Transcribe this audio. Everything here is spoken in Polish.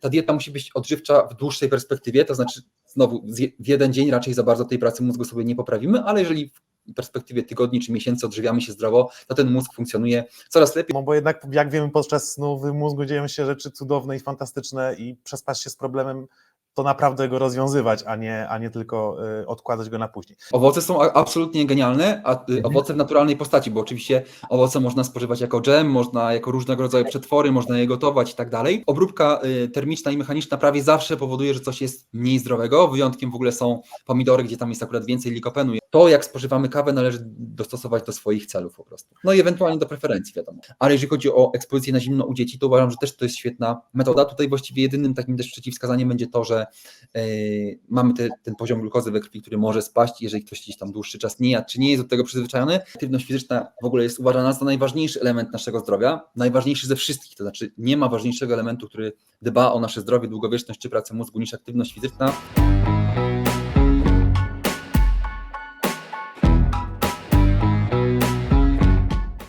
ta dieta musi być odżywcza w dłuższej perspektywie, to znaczy znowu w jeden dzień raczej za bardzo tej pracy mózgu sobie nie poprawimy, ale jeżeli w perspektywie tygodni czy miesięcy odżywiamy się zdrowo, to ten mózg funkcjonuje coraz lepiej. No bo jednak, jak wiemy, podczas snu w mózgu dzieją się rzeczy cudowne i fantastyczne i przespać się z problemem, to naprawdę go rozwiązywać, a nie, a nie tylko y, odkładać go na później. Owoce są absolutnie genialne, a y, Mhm. owoce w naturalnej postaci, bo oczywiście owoce można spożywać jako dżem, można jako różnego rodzaju przetwory, można je gotować i tak dalej. Obróbka y, termiczna i mechaniczna prawie zawsze powoduje, że coś jest mniej zdrowego. Wyjątkiem w ogóle są pomidory, gdzie tam jest akurat więcej likopenu. To, jak spożywamy kawę, należy dostosować do swoich celów po prostu. No i ewentualnie do preferencji, wiadomo. Ale jeżeli chodzi o ekspozycję na zimno u dzieci, to uważam, że też to jest świetna metoda. Tutaj właściwie jedynym takim też przeciwwskazaniem będzie to, że yy, mamy te, ten poziom glukozy we krwi, który może spaść, jeżeli ktoś gdzieś tam dłuższy czas nie jadł, czy nie jest do tego przyzwyczajony. Aktywność fizyczna w ogóle jest uważana za najważniejszy element naszego zdrowia, najważniejszy ze wszystkich, to znaczy nie ma ważniejszego elementu, który dba o nasze zdrowie, długowieczność czy pracę mózgu niż aktywność fizyczna.